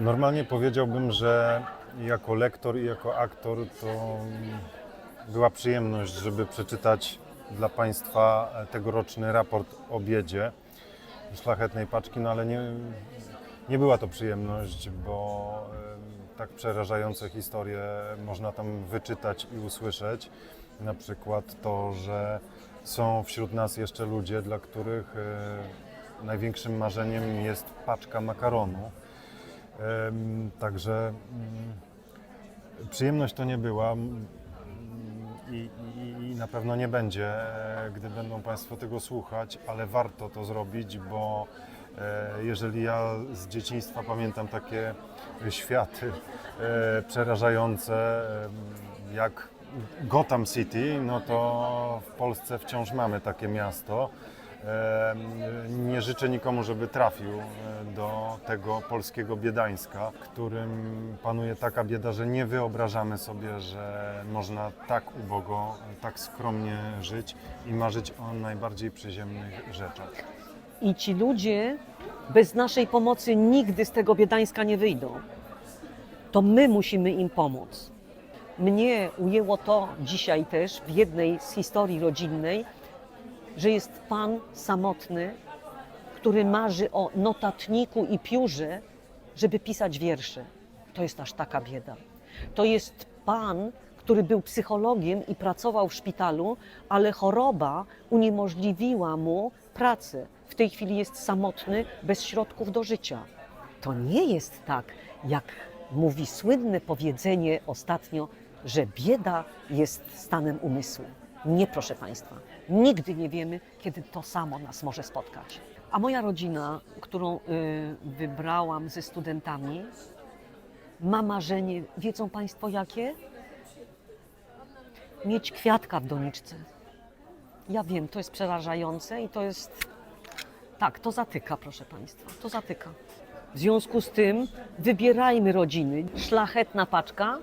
Normalnie powiedziałbym, że jako lektor i jako aktor to była przyjemność, żeby przeczytać dla Państwa tegoroczny raport o biedzie szlachetnej paczki, no ale nie, nie była to przyjemność, bo tak przerażające historie można tam wyczytać i usłyszeć. Na przykład to, że są wśród nas jeszcze ludzie, dla których e, największym marzeniem jest paczka makaronu. Także mm, przyjemność to nie była mm, i, i, i na pewno nie będzie, e, gdy będą Państwo tego słuchać, ale warto to zrobić, bo e, jeżeli ja z dzieciństwa pamiętam takie światy e, przerażające, jak Gotham City, no to w Polsce wciąż mamy takie miasto. Nie życzę nikomu, żeby trafił e, do tego polskiego biedańska, którym panuje taka bieda, że nie wyobrażamy sobie, że można tak ubogo, tak skromnie żyć i marzyć o najbardziej przyziemnych rzeczach. I ci ludzie bez naszej pomocy nigdy z tego biedańska nie wyjdą. To my musimy im pomóc. Mnie ujęło to dzisiaj też w jednej z historii rodzinnej, że jest pan samotny, który marzy o notatniku i piórze, żeby pisać wiersze. To jest aż taka bieda. To jest pan, który był psychologiem i pracował w szpitalu, ale choroba uniemożliwiła mu pracę. W tej chwili jest samotny, bez środków do życia. To nie jest tak, jak mówi słynne powiedzenie ostatnio, że bieda jest stanem umysłu. Nie, proszę Państwa. Nigdy nie wiemy, kiedy to samo nas może spotkać. A moja rodzina, którą y, wybrałam ze studentami, ma marzenie, wiedzą Państwo jakie? Mieć kwiatka w doniczce. Ja wiem, to jest przerażające i to jest. Tak, to zatyka, proszę Państwa, to zatyka. W związku z tym wybierajmy rodziny szlachetnapaczka.pl